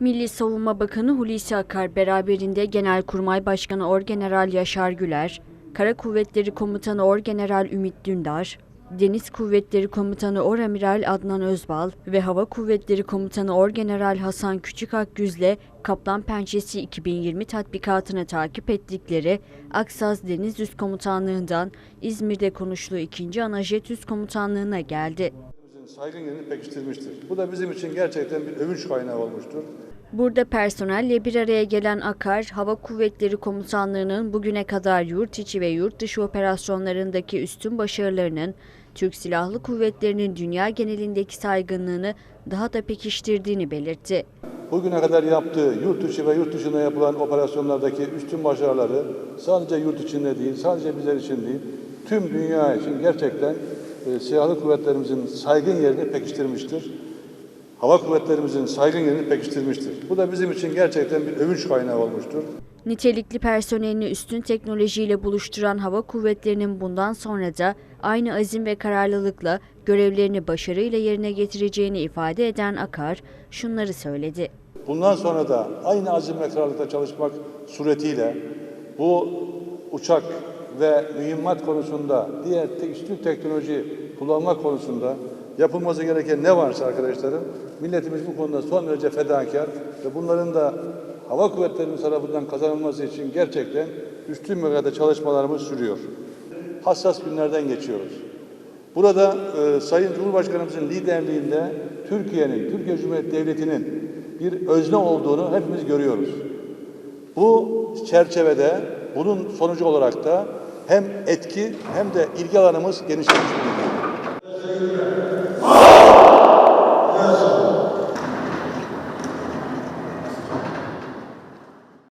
Milli Savunma Bakanı Hulusi Akar beraberinde Genelkurmay Başkanı Orgeneral Yaşar Güler, Kara Kuvvetleri Komutanı Orgeneral Ümit Dündar, Deniz Kuvvetleri Komutanı Oramiral Adnan Özbal ve Hava Kuvvetleri Komutanı Orgeneral Hasan Küçük Akgüz'le Kaplan Pençesi 2020 tatbikatını takip ettikleri Aksaz Deniz Üst Komutanlığı'ndan İzmir'de konuştuğu 2. Anajet Üst Komutanlığı'na geldi. Saygın yerini pekiştirmiştir. Bu da bizim için gerçekten bir övünç kaynağı olmuştur. Burada personelle bir araya gelen Akar, Hava Kuvvetleri Komutanlığı'nın bugüne kadar yurt içi ve yurt dışı operasyonlarındaki üstün başarılarının, Türk Silahlı Kuvvetleri'nin dünya genelindeki saygınlığını daha da pekiştirdiğini belirtti. Bugüne kadar yaptığı yurt içi ve yurt dışında yapılan operasyonlardaki üstün başarıları sadece yurt içinde değil, sadece bizler için değil, tüm dünya için gerçekten e, silahlı kuvvetlerimizin saygın yerini pekiştirmiştir. Hava kuvvetlerimizin saygın yerini pekiştirmiştir. Bu da bizim için gerçekten bir övünç kaynağı olmuştur. Nitelikli personelini üstün teknolojiyle buluşturan hava kuvvetlerinin bundan sonra da aynı azim ve kararlılıkla görevlerini başarıyla yerine getireceğini ifade eden Akar şunları söyledi. Bundan sonra da aynı azim ve kararlılıkla çalışmak suretiyle bu uçak ve mühimmat konusunda, diğer üstün teknoloji kullanmak konusunda yapılması gereken ne varsa arkadaşlarım, milletimiz bu konuda son derece fedakar ve bunların da hava kuvvetlerimiz tarafından kazanılması için gerçekten üstün mevkide çalışmalarımız sürüyor. Hassas günlerden geçiyoruz. Burada e, Sayın Cumhurbaşkanımızın liderliğinde Türkiye'nin, Türkiye Cumhuriyeti Devleti'nin bir özne olduğunu hepimiz görüyoruz. Bu çerçevede bunun sonucu olarak da hem etki hem de ilgi alanımız genişlemiş bulunuyor.